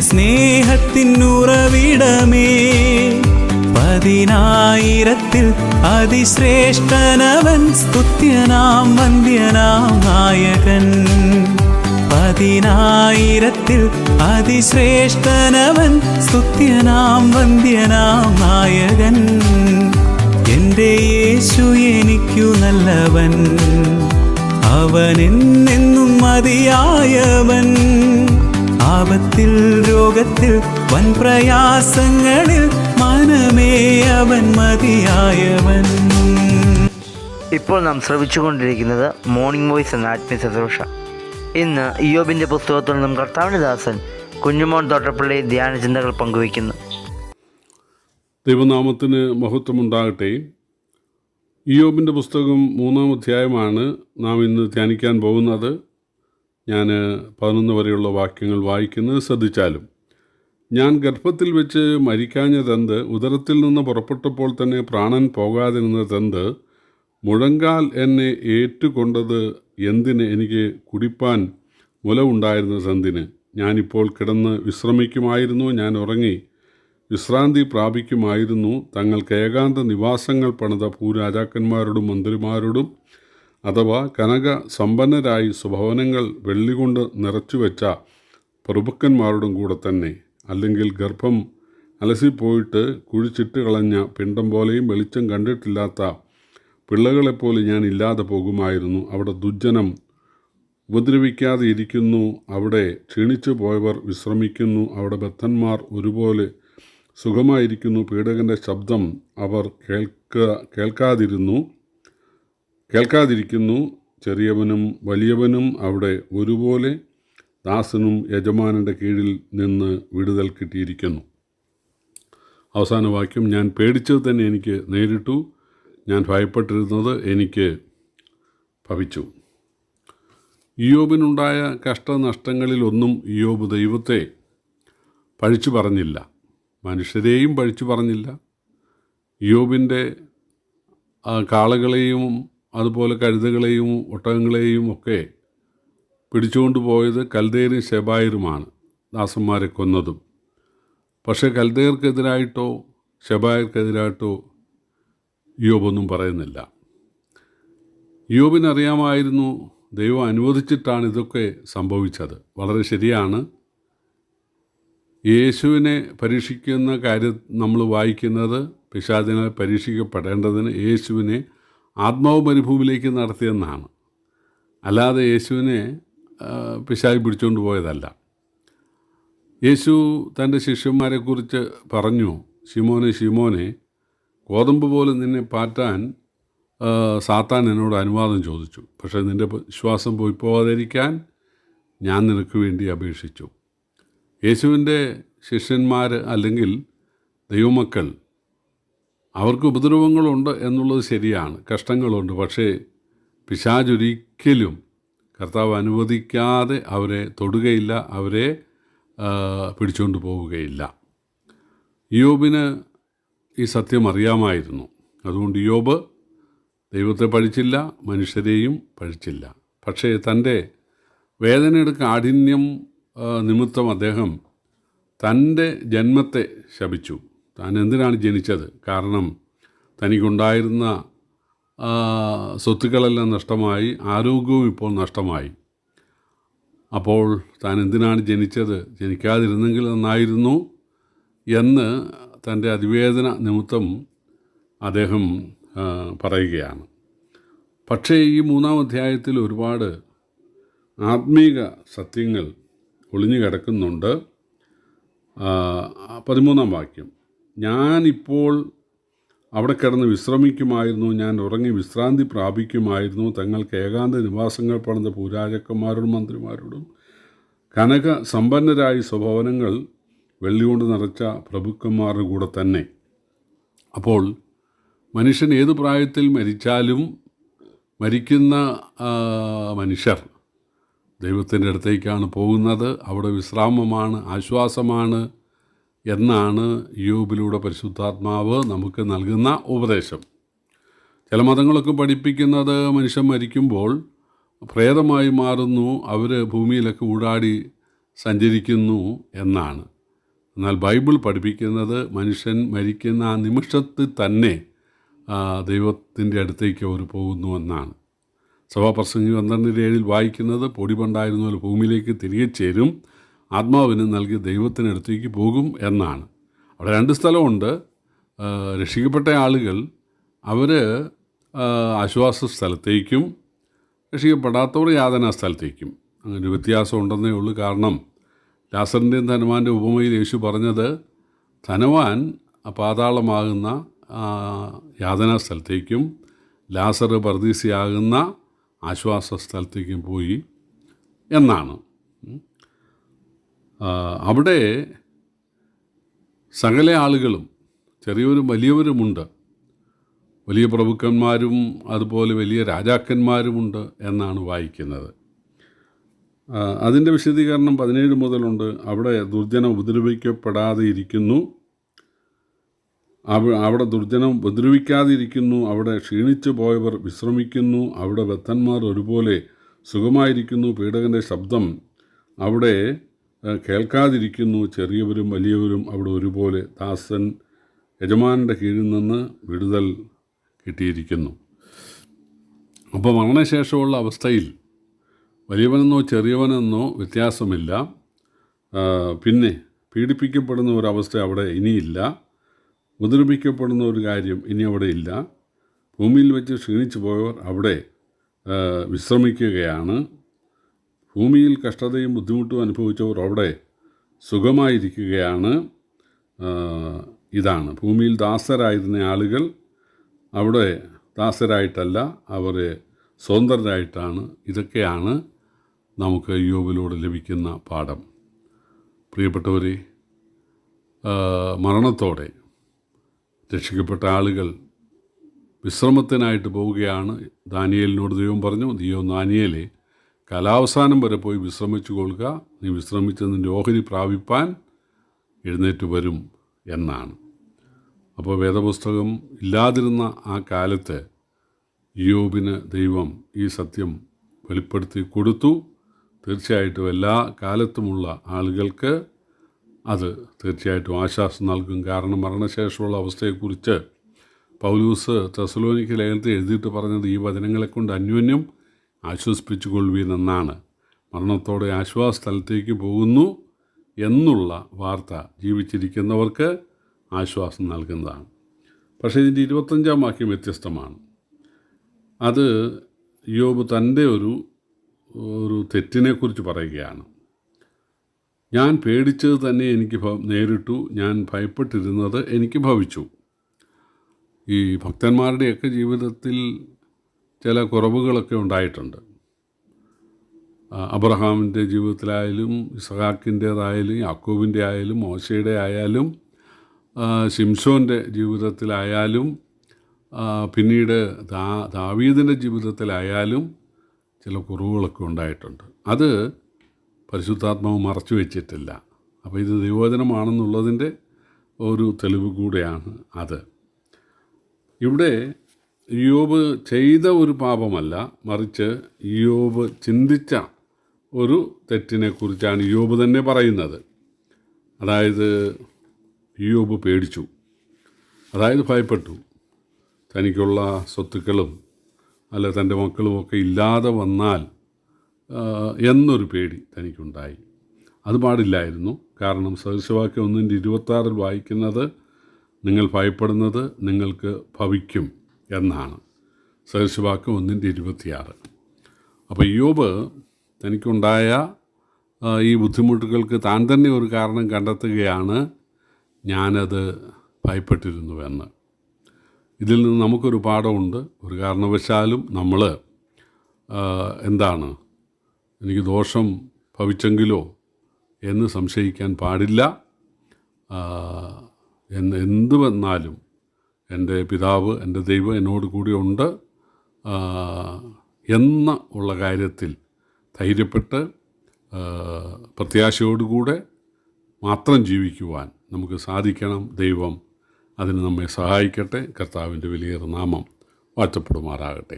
സ്നേഹത്തിനുറവിടമേ. പതിനായിരത്തിൽ അതിശ്രേഷ്ഠനവൻ സ്തുത്യനാം വന്ദ്യനാം നായകൻ. പതിനായിരത്തിൽ അതിശ്രേഷ്ഠനവൻ സ്തുത്യനാം വന്ദ്യനാം നായകൻ. എന്റെ യേശു എനിക്കു നല്ലവൻ. അവൻ എന്നെന്നും മതിയായവൻ. ആപത്തിൽ രോഗത്തിൽ വൻ പ്രയാസങ്ങളിൽ മനമേ അവൻ മതിയായവൻ. ഇപ്പോൾ നാം ശ്രവിച്ചുകൊണ്ടിരിക്കുന്നത് മോർണിംഗ് വോയിസ് എന്ന ആത്മീയ ശുശ്രൂഷ ഇന്ന് ഇയോബിന്റെ പുസ്തകത്തിൽ നിന്നും കർത്താവിന്റെ ദാസൻ കുഞ്ഞുമോൻ തോട്ടപ്പള്ളി ധ്യാന ചിന്തകൾ പങ്കുവയ്ക്കുന്നു. ദൈവനാമത്തിന് മഹത്വമുണ്ടാകട്ടെ. ഇയോബിന്റെ പുസ്തകം മൂന്നാം അധ്യായമാണ് നാം ഇന്ന് ധ്യാനിക്കാൻ പോകുന്നത്. ഞാൻ പതിനൊന്ന് വരെയുള്ള വാക്യങ്ങൾ വായിക്കുന്നത് ശ്രദ്ധിച്ചാലും ഞാൻ ഗർഭത്തിൽ വെച്ച് മരിക്കാഞ്ഞതെന്ത് ഉദരത്തിൽ നിന്ന് പുറപ്പെട്ടപ്പോൾ തന്നെ പ്രാണൻ പോകാതിരുന്നതെന്ത് മുഴങ്കാൽ എന്നെ ഏറ്റുകൊണ്ടത് എന്തിന് എനിക്ക് കുടിപ്പാൻ മുലവുണ്ടായിരുന്നതെന്തിന് ഞാനിപ്പോൾ കിടന്ന് വിശ്രമിക്കുമായിരുന്നു ഞാൻ ഉറങ്ങി വിശ്രാന്തി പ്രാപിക്കുമായിരുന്നു. തങ്ങൾക്ക് ഏകാന്ത നിവാസങ്ങൾ പണിത ഭൂരാജാക്കന്മാരോടും മന്ത്രിമാരോടും അഥവാ കനക സമ്പന്നരായി സ്വഭവനങ്ങൾ വെള്ളികൊണ്ട് നിറച്ചുവെച്ച പ്രഭുക്കന്മാരോടും കൂടെ തന്നെ അല്ലെങ്കിൽ ഗർഭം അലസിപ്പോയിട്ട് കുഴിച്ചിട്ട് കളഞ്ഞ പിണ്ടം പോലെയും വെളിച്ചം കണ്ടിട്ടില്ലാത്ത പിള്ളകളെപ്പോലെ ഞാൻ ഇല്ലാതെ പോകുമായിരുന്നു. അവിടെ ദുജ്ജനം ഉപദ്രവിക്കാതെ ഇരിക്കുന്നു അവിടെ ക്ഷീണിച്ചു പോയവർ വിശ്രമിക്കുന്നു. അവിടെ ബദ്ധന്മാർ ഒരുപോലെ സുഖമായിരിക്കുന്നു. പീഡകന്റെ ശബ്ദം അവർ കേൾക്ക കേൾക്കാതിരുന്നു. കേൾക്കാതിരിക്കുന്നു. ചെറിയവനും വലിയവനും അവിടെ ഒരുപോലെ ദാസനും യജമാനന്റെ കീഴിൽ നിന്ന് വിടുതൽ കിട്ടിയിരിക്കുന്നു. അവസാന വാക്യം ഞാൻ പേടിച്ചത് തന്നെ എനിക്ക് നേരിട്ടു. ഞാൻ ഭയപ്പെട്ടിരുന്നത് എനിക്ക് ഭവിച്ചു. ഇയോബിനുണ്ടായ കഷ്ടനഷ്ടങ്ങളിലൊന്നും ഇയോബ് ദൈവത്തെ പഴിച്ചു പറഞ്ഞില്ല. മനുഷ്യരെയും പഴിച്ചു പറഞ്ഞില്ല. ഇയോബിന്റെ കാളകളെയും അതുപോലെ കഴുതകളെയും ഒട്ടകങ്ങളെയും ഒക്കെ പിടിച്ചുകൊണ്ട് പോയത് കൽദേരും ഷെബായരുമാണ് ദാസന്മാരെ കൊന്നതും. പക്ഷേ കൽദേർക്കെതിരായിട്ടോ ശബായർക്കെതിരായിട്ടോ യോബൊന്നും പറയുന്നില്ല. യോബിനറിയാമായിരുന്നു ദൈവം അനുവദിച്ചിട്ടാണ് ഇതൊക്കെ സംഭവിച്ചത്. വളരെ ശരിയാണ്. യേശുവിനെ പരീക്ഷിക്കുന്ന കാര്യം നമ്മൾ വായിക്കുന്നത് പിശാദിനെ പരീക്ഷിക്കപ്പെടേണ്ടതിന് യേശുവിനെ ആത്മാവ് മരുഭൂമിയിലേക്ക് നടത്തിയെന്നാണ് അല്ലാതെ യേശുവിനെ ആ, പിശാച് പിടിച്ചുകൊണ്ട് പോയതല്ല. യേശു തന്റെ ശിഷ്യന്മാരെക്കുറിച്ച് പറഞ്ഞു ഷിമോനെ ഷിമോനെ ഗോതമ്പ് പോലെ നിന്നെ പാറ്റാൻ സാത്താൻ എന്നോട് അനുവാദം ചോദിച്ചു. പക്ഷേ നിന്റെ വിശ്വാസം പോയി പോകാതിരിക്കാൻ ഞാൻ നിനക്ക് വേണ്ടി അപേക്ഷിച്ചു. യേശുവിന്റെ ശിഷ്യന്മാർ അല്ലെങ്കിൽ ദൈവമക്കൾ അവർക്ക് ഉപദ്രവങ്ങളുണ്ട് എന്നുള്ളത് ശരിയാണ് കഷ്ടങ്ങളുണ്ട്. പക്ഷേ പിശാചൊരിക്കലും കർത്താവ് അനുവദിക്കാതെ അവരെ തൊടുകയില്ല അവരെ പിടിച്ചുകൊണ്ട് പോവുകയില്ല. യോബിന് ഈ സത്യം അറിയാമായിരുന്നു. അതുകൊണ്ട് യോബ് ദൈവത്തെ പഴിച്ചില്ല മനുഷ്യരെയും പഴിച്ചില്ല. പക്ഷേ തന്റെ വേദനയുടെ കാഠിന്യം നിമിത്തം അദ്ദേഹം തന്റെ ജന്മത്തെ ശപിച്ചു. താൻ എന്തിനാണ് ജനിച്ചത്? കാരണം തനിക്കുണ്ടായിരുന്ന സ്വത്തുക്കളെല്ലാം നഷ്ടമായി ആരോഗ്യവും ഇപ്പോൾ നഷ്ടമായി. അപ്പോൾ താൻ എന്തിനാണ് ജനിച്ചത്? ജനിക്കാതിരുന്നെങ്കിൽ നന്നായിരുന്നു എന്ന് തന്റെ അതിവേദന നിമിത്തം അദ്ദേഹം പറയുകയാണ്. പക്ഷേ ഈ മൂന്നാം അധ്യായത്തിൽ ഒരുപാട് ആത്മീക സത്യങ്ങൾ ഒളിഞ്ഞു കിടക്കുന്നുണ്ട് പതിമൂന്നാം വാക്യം. ഞാനിപ്പോൾ അവിടെ കിടന്ന് വിശ്രമിക്കുമായിരുന്നു ഞാൻ ഉറങ്ങി വിശ്രാന്തി പ്രാപിക്കുമായിരുന്നു. തങ്ങൾക്ക് ഏകാന്ത നിവാസങ്ങൾ പണിത പൂരാജക്കന്മാരോടും മന്ത്രിമാരോടും കനക സമ്പന്നരായി സ്വഭവനങ്ങൾ വെള്ളികൊണ്ട് നിറച്ച പ്രഭുക്കന്മാരുടെ കൂടെ തന്നെ. അപ്പോൾ മനുഷ്യൻ ഏത് പ്രായത്തിൽ മരിച്ചാലും മരിക്കുന്ന മനുഷ്യർ ദൈവത്തിന്റെ അടുത്തേക്കാണ് പോകുന്നത്. അവിടെ വിശ്രാമമാണ് ആശ്വാസമാണ്. എന്നാണ് യോബിലൂടെ പരിശുദ്ധാത്മാവ് നമുക്ക് നൽകുന്ന ഉപദേശം. ചില മതങ്ങളൊക്കെ പഠിപ്പിക്കുന്നത് മനുഷ്യൻ മരിക്കുമ്പോൾ പ്രേതമായി മാറുന്നു അവർ ഭൂമിയിലൊക്കെ ഊടാടി സഞ്ചരിക്കുന്നു എന്നാണ്. എന്നാൽ ബൈബിൾ പഠിപ്പിക്കുന്നത് മനുഷ്യൻ മരിക്കുന്ന ആ നിമിഷത്തിൽ തന്നെ ദൈവത്തിന്റെ അടുത്തേക്ക് അവർ പോകുന്നു എന്നാണ്. സഭാപ്രസംഗി പന്ത്രണ്ടിന്റെ ഏഴിൽ വായിക്കുന്നത് പൊടിപണ്ടായിരുന്ന ഭൂമിയിലേക്ക് തിരികെ ചേരും ആത്മാവിന് നൽകി ദൈവത്തിനടുത്തേക്ക് പോകും എന്നാണ്. അവിടെ രണ്ട് സ്ഥലമുണ്ട്. രക്ഷിക്കപ്പെട്ട ആളുകൾ അവർ ആശ്വാസ സ്ഥലത്തേക്കും രക്ഷിക്കപ്പെടാത്തവർ യാതനാ സ്ഥലത്തേക്കും. അങ്ങനെ ഒരു വ്യത്യാസം ഉണ്ടെന്നേ ഉള്ളൂ. കാരണം ലാസറിന്റെയും ധനവാന്റെ ഉപമയിൽ യേശു പറഞ്ഞത് ധനവാൻ പാതാളമാകുന്ന യാതനാ സ്ഥലത്തേക്കും ലാസർ പർദീസിയാകുന്ന ആശ്വാസ സ്ഥലത്തേക്കും പോയി എന്നാണ്. അവിടെ സകല ആളുകളും ചെറിയവരും വലിയവരുമുണ്ട്. വലിയ പ്രഭുക്കന്മാരും അതുപോലെ വലിയ രാജാക്കന്മാരുമുണ്ട് എന്നാണ് വായിക്കുന്നത്. അതിന്റെ വിശദീകരണം പതിനേഴ് മുതലുണ്ട്. അവിടെ ദുർജനം ഉപദ്രവിക്കപ്പെടാതെ ഇരിക്കുന്നു അവ അവിടെ ദുർജനം ഉപദ്രവിക്കാതെ ഇരിക്കുന്നു അവിടെ ക്ഷീണിച്ചു പോയവർ വിശ്രമിക്കുന്നു. അവിടെ ബദ്ധന്മാർ ഒരുപോലെ സുഖമായിരിക്കുന്നു. പീഡകന്റെ ശബ്ദം അവിടെ കേൾക്കാതിരിക്കുന്നു. ചെറിയവരും വലിയവരും അവിടെ ഒരുപോലെ ദാസൻ യജമാനന്റെ കീഴിൽ നിന്ന് വിടുതൽ കിട്ടിയിരിക്കുന്നു. അപ്പോൾ മരണശേഷമുള്ള അവസ്ഥയിൽ വലിയവനെന്നോ ചെറിയവനെന്നോ വ്യത്യാസമില്ല. പിന്നെ പീഡിപ്പിക്കപ്പെടുന്ന ഒരവസ്ഥ അവിടെ ഇനിയില്ല. ഉപദ്രവിക്കപ്പെടുന്ന ഒരു കാര്യം ഇനി അവിടെ ഇല്ല. ഭൂമിയിൽ വെച്ച് ക്ഷീണിച്ചു പോയവർ അവിടെ വിശ്രമിക്കുകയാണ്. ഭൂമിയിൽ കഷ്ടതയും ബുദ്ധിമുട്ടും അനുഭവിച്ചവർ അവിടെ സുഖമായിരിക്കുകയാണ്. ഇതാണ്. ഭൂമിയിൽ ദാസരായിരുന്ന ആളുകൾ അവിടെ ദാസരായിട്ടല്ല അവരെ സ്വതന്ത്രരായിട്ടാണ്. ഇതൊക്കെയാണ് നമുക്ക് യോബിലൂടെ ലഭിക്കുന്ന പാഠം. പ്രിയപ്പെട്ടവരെ മരണത്തോടെ രക്ഷിക്കപ്പെട്ട ആളുകൾ വിശ്രമത്തിനായിട്ട് പോവുകയാണ്. ദാനിയേലിനോട് ദൈവം പറഞ്ഞു ദൈവം ദാനിയേലെ കാലാവസാനം വരെ പോയി വിശ്രമിച്ചു കൊള്ളുക. നീ വിശ്രമിച്ച് നിന്റെ ഓഹരി പ്രാപിപ്പാൻ എഴുന്നേറ്റ് വരും എന്നാണ്. അപ്പോൾ വേദപുസ്തകം ഇല്ലാതിരുന്ന ആ കാലത്ത് യോബിന് ദൈവം ഈ സത്യം വെളിപ്പെടുത്തി കൊടുത്തു. തീർച്ചയായിട്ടും എല്ലാ കാലത്തുമുള്ള ആളുകൾക്ക് അത് തീർച്ചയായിട്ടും ആശ്വാസം നൽകും. കാരണം മരണശേഷമുള്ള അവസ്ഥയെക്കുറിച്ച് പൗലൂസ് തെസലോനിക്ക് ലേഖനത്തിൽ എഴുതിയിട്ട് പറഞ്ഞത് ഈ വചനങ്ങളെ കൊണ്ട് അന്യോന്യം ആശ്വസിപ്പിച്ചു കൊള്ളുവീൻ എന്നാണ്. മരണത്തോടെ ആശ്വാസ സ്ഥലത്തേക്ക് പോകുന്നു എന്നുള്ള വാർത്ത ജീവിച്ചിരിക്കുന്നവർക്ക് ആശ്വാസം നൽകുന്നതാണ്. പക്ഷേ ഇതിന്റെ ഇരുപത്തഞ്ചാം വാക്യം വ്യത്യസ്തമാണ്. അത് യോബ് തന്റെ ഒരു ഒരു തെറ്റിനെക്കുറിച്ച് പറയുകയാണ്. ഞാൻ പേടിച്ചത് തന്നെ എനിക്ക് നേരിട്ടു. ഞാൻ ഭയപ്പെട്ടിരുന്നത് എനിക്ക് ഭവിച്ചു. ഈ ഭക്തന്മാരുടെയൊക്കെ ജീവിതത്തിൽ ചില കുറവുകളൊക്കെ ഉണ്ടായിട്ടുണ്ട്. അബ്രഹാമിന്റെ ജീവിതത്തിലായാലും ഇസഹാക്കിന്റേതായാലും യാക്കൂബിന്റെ ആയാലും മോശയുടെ ആയാലും ഷിംഷോന്റെ ജീവിതത്തിലായാലും പിന്നീട് ദാ ദാവീദിന്റെ ജീവിതത്തിലായാലും ചില കുറവുകളൊക്കെ ഉണ്ടായിട്ടുണ്ട്. അത് പരിശുദ്ധാത്മാവ് മറച്ചു വെച്ചിട്ടില്ല. അപ്പോൾ ഇത് ദൈവോചനമാണെന്നുള്ളതിന്റെ ഒരു തെളിവ് കൂടെയാണ് അത്. ഇവിടെ യോബ് ചെയ്ത ഒരു പാപമല്ല മറിച്ച് യോബ് ചിന്തിച്ച ഒരു തെറ്റിനെക്കുറിച്ചാണ് യോബ് തന്നെ പറയുന്നത്. അതായത് യോബ് പേടിച്ചു. അതായത് ഭയപ്പെട്ടു. തനിക്കുള്ള സ്വത്തുക്കളും അല്ല തന്റെ മക്കളുമൊക്കെ ഇല്ലാതെ വന്നാൽ എന്നൊരു പേടി തനിക്കുണ്ടായി. അത് പാടില്ലായിരുന്നു. കാരണം സദൃശവാക്യം ഒന്നിന്റെ ഇരുപത്താറിൽ വായിക്കുന്നത് നിങ്ങൾ ഭയപ്പെടുന്നത് നിങ്ങൾക്ക് ഭവിക്കും. എന്നാണ്. സദൃശവാക്യം ഒന്നിന്റെ ഇരുപത്തിയാറ്. അപ്പോൾ യോബ് തനിക്കുണ്ടായ ഈ ബുദ്ധിമുട്ടുകൾക്ക് താൻ തന്നെ ഒരു കാരണം കണ്ടെത്തുകയാണ് ഞാനത് ഭയപ്പെട്ടിരുന്നുവെന്ന്. ഇതിൽ നിന്ന് നമുക്കൊരു പാഠമുണ്ട്. ഒരു കാരണവശാലും നമ്മൾ എന്താണ് എനിക്ക് ദോഷം ഭവിച്ചെങ്കിലോ എന്ന് സംശയിക്കാൻ പാടില്ല. എന്ന് എന്ത് വന്നാലും എന്റെ പിതാവ് എന്റെ ദൈവം എന്നോട് കൂടി ഉണ്ട് എന്ന ഉള്ള കാര്യത്തിൽ ധൈര്യപ്പെട്ട് പ്രത്യാശയോടുകൂടെ മാത്രം ജീവിക്കുവാൻ നമുക്ക് സാധിക്കണം. ദൈവം അതിന് നമ്മെ സഹായിക്കട്ടെ. കർത്താവിന്റെ വലിയ നാമം വാഴ്ത്തപ്പെടുമാറാകട്ടെ